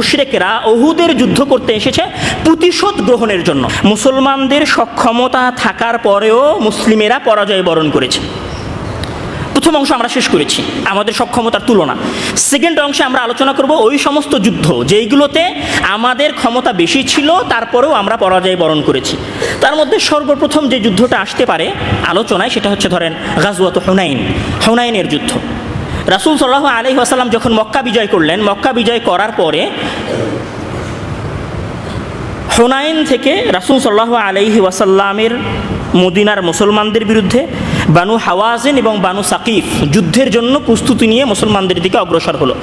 মুশরেকেরা অহুদের যুদ্ধ করতে এসেছে প্রতিশোধ গ্রহণের জন্য। মুসলমানদের সক্ষমতা থাকার পরেও মুসলিমেরা পরাজয় বরণ করেছে। প্রথম অংশ আমরা শেষ করেছি, আমাদের সক্ষমতার তুলনা। সেকেন্ড অংশে আমরা আলোচনা করব ওই সমস্ত যুদ্ধ যেইগুলোতে আমাদের ক্ষমতা বেশি ছিল, তারপরেও আমরা পরাজয় বরণ করেছি। তার মধ্যে সর্বপ্রথম যে যুদ্ধটা আসতে পারে আলোচনায় সেটা হচ্ছে ধরেন গাজওয়াত হুনাইন, হুনাইনের যুদ্ধ। রাসুল সাল্লাহ আলহি আসাল্লাম যখন মক্কা বিজয় করলেন, মক্কা বিজয় করার পরে হোনাইন থেকে রাসুল সাল্লাহ আলহি ওয়াসাল্লামের মদিনার মুসলমানদের বিরুদ্ধে বানু হাওয়াজেন এবং বানু সাকিফ যুদ্ধের জন্য প্রস্তুতি নিয়ে মুসলমানদের দিকে অগ্রসর হলো।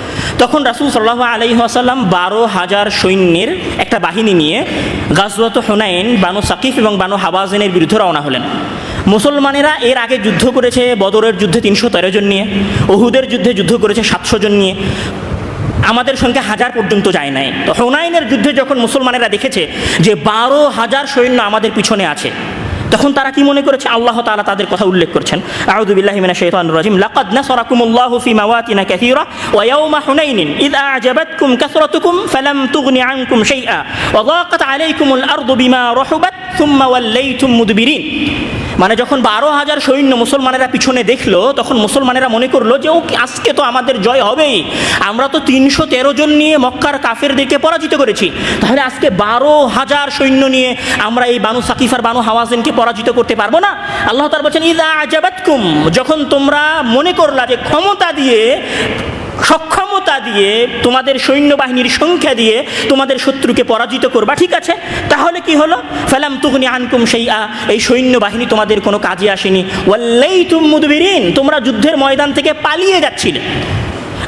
তখন রাসুল সাল্লাহ আলহি আসাল্লাম বারো হাজার সৈন্যের একটা বাহিনী নিয়ে গাজওয়াত হোনাইন, বানু সাকিফ এবং বানু হাওয়াজেনের বিরুদ্ধে রওনা হলেন। মুসলমানেরা এর আগে যুদ্ধ করেছে, বদরের যুদ্ধে তিনশো তেরো জন নিয়ে ওহুদের যুদ্ধে যুদ্ধ করেছে সাতশো জন নিয়ে। আমাদের সঙ্গে হাজার পর্যন্ত যায় নাই। তো হুনাইনের যুদ্ধে যখন মুসলমানেরা দেখেছে যে বারো হাজার সৈন্য আমাদের পিছনে আছে, তখন তারা কি মনে করেছে? আল্লাহ তাআলা তাদের কথা উল্লেখ করছেন। আউযু বিল্লাহি মিনাশ শাইতানির রাজিম। লাকাদ নাসারাকুমুল্লাহু ফি মাওয়াতিন কাসীরা ওয়া ইয়াওমা হুনাইনিন ইয আ'জাবাতকুম কাসরাতুকুম ফালাম তুগনি আনকুম শাইআ ওয়া দাকাত আলাইকুমুল আরদু বিমা রাহুবাত মুদবিরিন। মানে যখন বারো হাজার সৈন্য মুসলমানেরা পিছনে দেখল, তখন মুসলমানেরা মনে করল যে ও আজকে তো আমাদের জয় হবেই। আমরা তো তিনশো তেরো জন নিয়ে মক্কার কাফের কাফেরদেরকে পরাজিত করেছি। তাহলে আজকে বারো হাজার সৈন্য নিয়ে আমরা এই বানু সাকিফার, বানু হাওয়াজেনকে পরাজিত করতে পারব না? আল্লাহ তার বলছেন, ইদা আজাবাতকুম। যখন তোমরা মনে করলা যে, ক্ষমতা দিয়ে, সক্ষমতা দিয়ে, তোমাদের সৈন্যবাহিনীর সংখ্যা দিয়ে তোমাদের শত্রুকে পরাজিত করবা, ঠিক আছে? তাহলে কি হলো? ফেলাম তুগনি আনকুম সেই আ এই সৈন্যবাহিনী তোমাদের কোনো কাজে আসেনি। ওয়াল্লাই তুম তোমরা যুদ্ধের ময়দান থেকে পালিয়ে যাচ্ছিলে।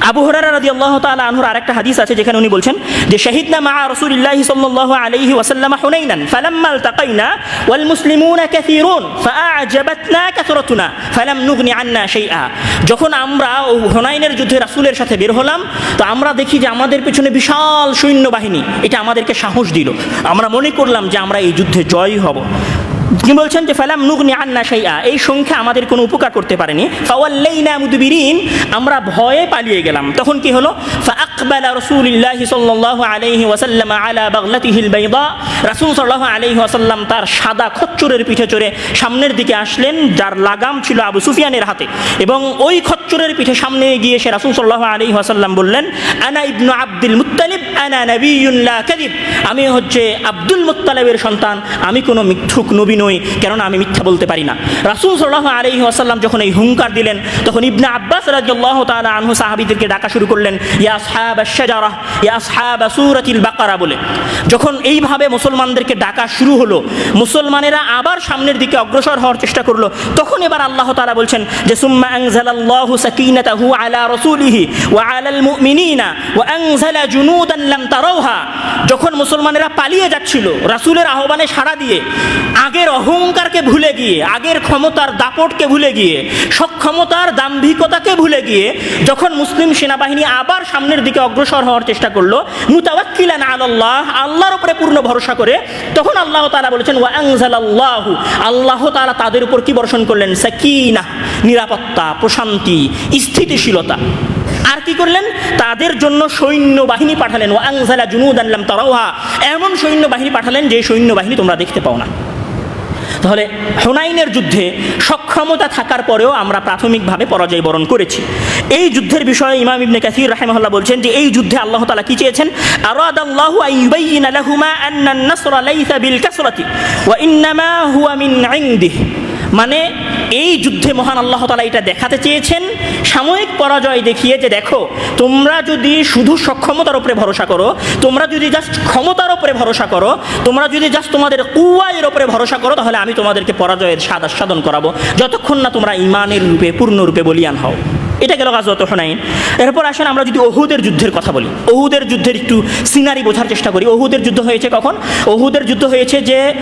আবু হরারা রাদি আল্লাহ তালা আনহুর আরেকটা হাদিস আছে যেখানে উনি বলছেন যে শহীদনা মা রসুলিল্লাহি সাল্লাল্লাহু আলাইহি ওয়াসাল্লাম হুনাইনান, ফালাম্মা ওয়াল মুসলিমুনা কাসীরুন, ফাআজাবাতনা কাসরাতুনা, ফালাম নুগনি আন্না শাইআ। যখন আমরা হুনাইনের যুদ্ধে রাসূলের সাথে বের হলাম, তো আমরা দেখি যে আমাদের পেছনে বিশাল সৈন্যবাহিনী, এটা আমাদেরকে সাহস দিল। আমরা মনে করলাম যে আমরা এই যুদ্ধে জয়ী হব। তিনি বলছেন যে ফালাম নুগনি আন্না শাইআ এই সংখ্যা আমাদের কোনো উপকার করতে পারেনি ফাওয়াল্লাইনা মুদবিরিন আমরা ভয়ে পালিয়ে গেলাম তখন কি হলো فأقبل رسول الله صلى الله عليه وسلم على بغلته البيضاء রাসূল সাল্লাল্লাহু আলাইহি ওয়াসাল্লাম তার সাদা খচ্চরের পিঠে চড়ে সামনের দিকে আসলেন যার লাগাম ছিল আবু সুফিয়ানের হাতে এবং ওই খচ্চরের পিঠে সামনে গিয়ে সে রাসূল সাল্লাল্লাহু আলাইহি ওয়াসাল্লাম বললেন আনা ইবনু আব্দুল মুত্তালিব আনা নবিয়্যুন লা কাযিব আমি হচ্ছে আব্দুল মুত্তালিবের সন্তান আমি কোনো মিথ্যুক নবী নই কেননা আমি মিথ্যা বলতে পারি না। রাসূল সাল্লাল্লাহু আলাইহি ওয়াসাল্লাম যখন এই হুঙ্কার দিলেন, তখন ইবনে আব্বাস রাদিয়াল্লাহু তাআলা আনহু সাহাবীদেরকে ডাকা শুরু করলেন, ইয়া আসহাব আশ-শাজারা ইয়া আসহাব সূরাতিল বাকারা বলে। যখন এইভাবে মুসলমানদেরকে ডাকা শুরু হলো, মুসলমানেরা আবার সামনের দিকে অগ্রসর হওয়ার চেষ্টা করল, তখন এবার আল্লাহ তাআলা বলছেন যে, সুম্মা আনজালাল্লাহু সাকিনাতাহু আলা রাসূলিহি ওয়া আলাল মুমিনিনা ওয়া আনজালা জুনুদান লাম তারাওহা যখন মুসলমানেরা পালিয়ে যাচ্ছিল, রাসূলের আহ্বানে সাড়া দিয়ে, আগের অহংকারকে ভুলে গিয়ে, আগের ক্ষমতার দাপটকে ভুলে গিয়ে সক্ষমতার দাম্ভিকতাকে ভুলে গিয়ে, যখন মুসলিম সেনাবাহিনী আবার সামনের দিকে অগ্রসর হওয়ার চেষ্টা করল, মুতাওয়াক্কিলান আলাল্লাহ, আল্লাহর উপরে পূর্ণ ভরসা করে, তখন আল্লাহ তাআলা বলেছেন ওয়া আনজালাল্লাহু আল্লাহ তাআলা তাদের উপর কি বর্ষণ করলেন? সাকিনা, নিরাপত্তা, প্রশান্তি, স্থিতিশীলতা। আর কি করলেন? তাদের জন্য সৈন্যবাহিনী পাঠালেন। ও আংজালা জুনুদ আনলাম তারাওহা এমন সৈন্যবাহিনী পাঠালেন, যে সৈন্যবাহিনী তোমরা দেখতে পাও না। তাহলে হুনাইনের যুদ্ধে সক্ষমতা থাকার পরেও আমরা প্রাথমিকভাবে পরাজয় বরণ করেছি। এই যুদ্ধের বিষয়ে ইমাম ইবনে কাসির রাহিমাহুল্লাহ বলছেন যে এই যুদ্ধে আল্লাহ তাআলা কি চেয়েছেন? আরাদাল্লাহু আন ইউবাইয়িনা লাহুমা আন্নান আন-নাসরা লাইসা বিল কাসরাতি ওয়া ইন্নামা হুয়া মিন ইনদিহি। মানে এই যুদ্ধে মহান আল্লাহ তালা এটা দেখাতে চেয়েছেন। সাময়িক পরাজয় দেখিয়ে যে দেখো, তোমরা যদি শুধু সক্ষমতার উপরে ভরসা করো, তোমরা যদি জাস্ট ক্ষমতার উপরে ভরসা করো, তোমরা যদি জাস্ট তোমাদের কুয়ায়ের উপরে ভরসা করো, তাহলে আমি তোমাদেরকে পরাজয়ের স্বাদ আস্বাদন করাবো। যতক্ষণ না তোমরা ইমানের রূপে পূর্ণরূপে বলিয়ান হও। এটা গেল গাজওয়াত হুনাইন। এরপর আসেন আমরা যদি ওহুদের যুদ্ধের কথা বলি। ওহুদের যুদ্ধের একটু সিনারি বোঝার চেষ্টা করি। ওহুদের যুদ্ধ হয়েছে কখন? ওহুদের যুদ্ধ হয়েছে যে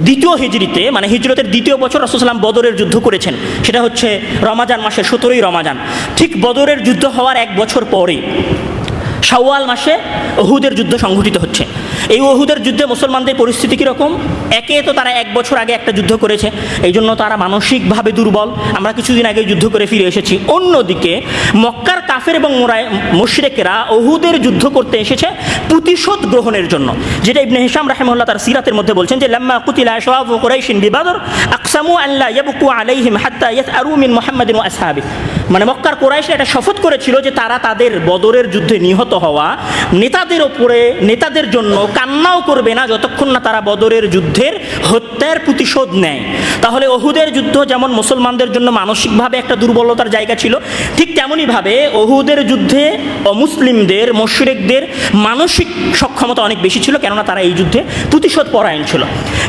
দ্বিতীয় হিজরিতে মানে হিজরতের দ্বিতীয় বছর রসুলাম বদরের যুদ্ধ করেছেন। সেটা হচ্ছে রমাজান মাসের সতেরোই রমাজান। ঠিক বদরের যুদ্ধ হওয়ার এক বছর পরে শাওয়াল মাসে ওহুদের যুদ্ধ সংঘটিত হচ্ছে। এই ওহুদের যুদ্ধে মুসলমানদের পরিস্থিতি কীরকম? একে তো তারা এক বছর আগে একটা যুদ্ধ করেছে এই জন্য তারা মানসিকভাবে দুর্বল। আমরা কিছুদিন আগে যুদ্ধ করে ফিরে এসেছি। অন্যদিকে, মক্কার কাফের এবং মোরায় মুশরেকেরা ওহুদের যুদ্ধ করতে এসেছে প্রতিশোধ গ্রহণের জন্য। যেটা ইবনে হিসাম রাহেমুল্লাহ তার সিরাতের মধ্যে বলছেন যে, লাম্মা কুতিলা আশরাফ কুরাইশিন বিবাদর, আকসামু আল্লাহ ইয়াবকু আলাইহিম হাত্তা ইয়াসআরু মিন মুহাম্মাদিন আসহাবি। মানে মক্কার কোরাইশরা এটা শপথ করেছিল যে তারা তাদের বদরের যুদ্ধে নিহত হওয়া, নেতাদের ওপরে, নেতাদের জন্য কান্নাও করবে না যতক্ষণ না তারা বদরের যুদ্ধের হত্যার প্রতিশোধ নেয়। তাহলে অহুদের যুদ্ধ যেমন মুসলমানদের জন্য মানসিকভাবে একটা দুর্বলতার জায়গা ছিল, ঠিক তেমনইভাবে অহুদের যুদ্ধে অমুসলিমদের, মুশরিকদের মানসিক সক্ষমতা অনেক বেশি ছিল, কেননা তারা এই যুদ্ধে প্রতিশোধ পরায়ণ ছিল।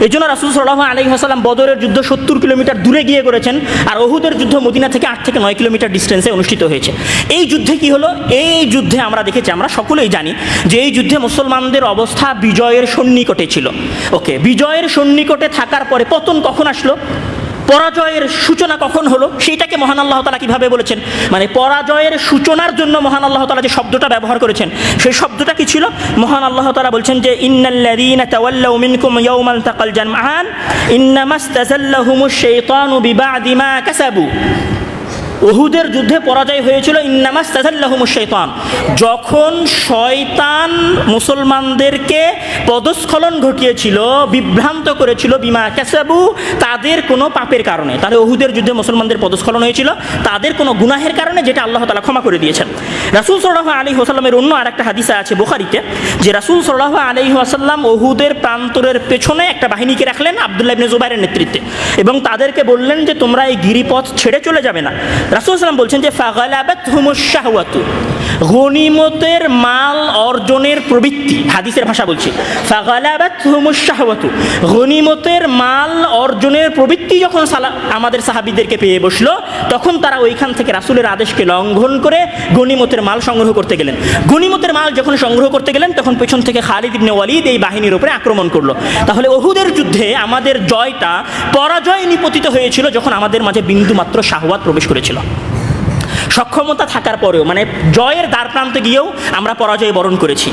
এই জন্য রাসুল সাল্লাহ আলী হাসালাম বদরের যুদ্ধ সত্তর কিলোমিটার দূরে গিয়ে করেছেন, আর ওহুদের যুদ্ধ মদিনা থেকে আট থেকে নয় কিলোমিটার ডিস্টেন্সে অনুষ্ঠিত হয়েছে। এই যুদ্ধে কি হলো? এই যুদ্ধে আমরা দেখেছি, আমরা সকলেই জানি যে এই যুদ্ধে মুসলমানদের অবস্থা বিজয়ের সন্নিকটে ছিল। ওকে, বিজয়ের সন্নিকটে থাকার পরে পতন কখন আসলো? পরাজয়ের সূচনা কখন হলো? সেইটাকে মহান আল্লাহ তালা কীভাবে বলেছেন? মানে পরাজয়ের সূচনার জন্য মহান আল্লাহ তালা যে শব্দটা ব্যবহার করেছেন, সেই শব্দটা কি ছিল? মহান আল্লাহ তালা বলছেন যে, ইন্নাল্লাযীনা ওহুদের যুদ্ধে পরাজয় হয়েছিল, ইন্নামাস তাজাল্লাহুমুশ শৈতান যখন শয়তান মুসলমানদেরকে পদস্খলন ঘটিয়েছিল, বিভ্রান্ত করেছিল, বিমা ক্যাসাবু তাদের কোনো পাপের কারণে, তাহলে ওহুদের যুদ্ধে মুসলমানদের পদস্খলন হয়েছিল, তাদের কোনো গুনাহের কারণে যেটা আল্লাহ তালা ক্ষমা করে দিয়েছেন। রাসুল সাল্লাহ আলী হোসাল্লামের অন্য আরেকটা হাদিসা আছে বুখারিতে, যে রাসুল সাল্লাহ আলী ওয়াসাল্লাম ওহুদের প্রান্তরের পেছনে একটা বাহিনীকে রাখলেন আবদুল্লাহ জুবাইরের নেতৃত্বে এবং তাদেরকে বললেন যে তোমরা এই গিরিপথ ছেড়ে চলে যাবে না। রাসুল সাল্লাম বলছেন যে ফাগালাবাত হুমুস শাহওয়াতু গনিমতের মাল অর্জনের প্রবৃত্তি, হাদিসের ভাষা বলছি। গনিমতের মাল অর্জনের প্রবৃত্তি যখন আমাদের সাহাবিদেরকে পেয়ে বসল, তখন তারা ওইখান থেকে রাসুলের আদেশকে লঙ্ঘন করে গনিমতের মাল সংগ্রহ করতে গেলেন। গনিমতের মাল যখন সংগ্রহ করতে গেলেন, তখন পেছন থেকে খালিদ ইবনে ওয়ালিদ এই বাহিনীর উপরে আক্রমণ করল। তাহলে ওহুদের যুদ্ধে আমাদের জয়টা পরাজয় নিপতিত হয়েছিল যখন আমাদের মাঝে বিন্দু মাত্র শাহওয়াত প্রবেশ করেছিল। সক্ষমতা থাকার পরেও মানে জয়ের দ্বার প্রান্তে গিয়েও আমরা পরাজয় বরণ করেছি।